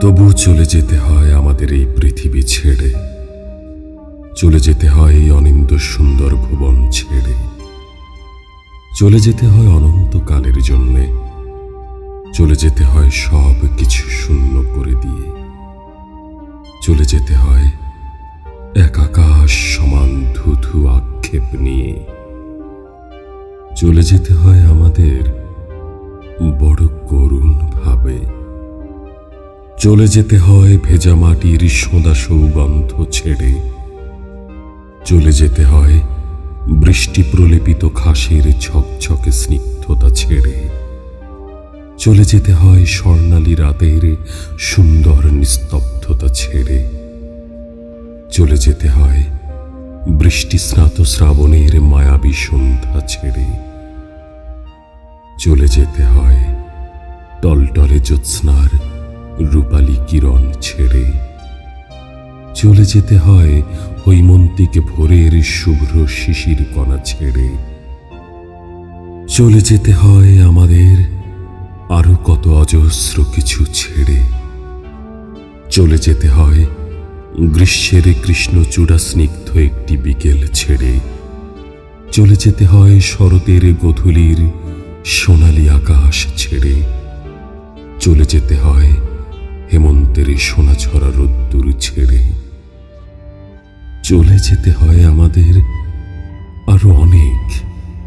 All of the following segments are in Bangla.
তবু চলে যেতে হয় আমাদের এই পৃথিবী ছেড়ে। চলে যেতে হয় এই অনিন্দ সুন্দর ভুবন ছেড়ে। চলে যেতে হয় অনন্তকালের জন্যে। চলে যেতে হয় সব কিছু শূন্য করে দিয়ে। চলে যেতে হয় এক আকাশ সমান ধুধু আক্ষেপ নিয়ে। চলে যেতে হয় আমাদের বড় করুণ ভাবে। চলে যেতে হয় ভেজা মাটির সোঁদা সৌগন্ধ ছেড়ে। চলে যেতে হয় বৃষ্টি প্রলেপিত ঘাসের ছকছকে স্নিগ্ধতা ছেড়ে। চলে যেতে হয় স্বর্ণালী রাতের সুন্দর নিস্তব্ধতা ছেড়ে। চলে যেতে হয় বৃষ্টি স্নাত শ্রাবণের মায়াবী সন্ধ্যা ছেড়ে। চলে যেতে হয় টলটলে জ্যোৎস্নার রূপালী কিরণ ছেড়ে। চলে যেতে হয় হৈমন্তিকে ভোরের শুভ্র শিশির কণা ছেড়ে। চলে যেতে হয় আমাদের আরও কত অজস্র কিছু ছেড়ে। চলে যেতে হয় গ্রীষ্মের কৃষ্ণচূড়া স্নিগ্ধ একটি বিকেল ছেড়ে। চলে যেতে হয় শরতের গধূলির সোনালি আকাশ ছেড়ে। চলে যেতে হয় হেমন্তের সোনা ছড়া রোদ্দুর ছেড়ে চলে যেতে হয় আমাদের আরও অনেক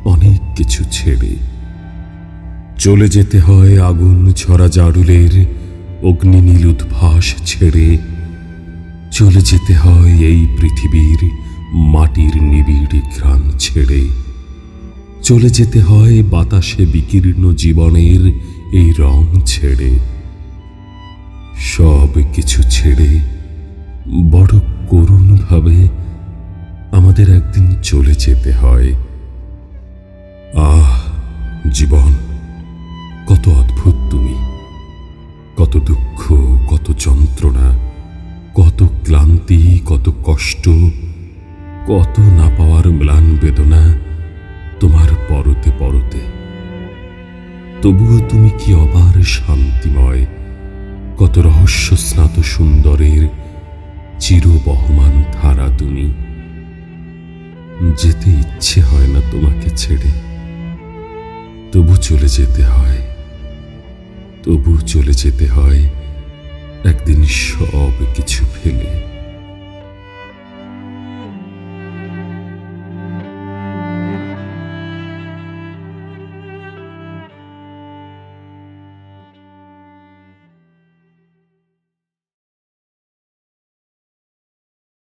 অনেক কিছু ছেড়ে। চলে যেতে হয় আগুন ছড়া জাডুলের অগ্নিনীল উদ্ভাস ছেড়ে। চলে যেতে হয় এই পৃথিবীর মাটির নিবিড় ঘ্রাণ ছেড়ে। চলে যেতে হয় বাতাসে বিকীর্ণ জীবনের এই রং ছেড়ে। সব কিছু ছেড়ে বড় করুণ ভাবে আমাদের একদিন চলে যেতে হয়। আহ, জীবন, কত অদ্ভুত তুমি। কত দুঃখ, কত যন্ত্রণা, কত ক্লান্তি, কত কষ্ট, কত না পাওয়ার ম্লান বেদনা তোমার পরতে পরতে। তবুও তুমি কি অবার শান্তিময় কত রহস্য স্নাত সুন্দরের চির বহমান ধারা তুমি। যেতে ইচ্ছে হয় না তোমাকে ছেড়ে। তবু চলে যেতে হয়। তবু চলে যেতে হয় একদিন সব কিছু ফেলে।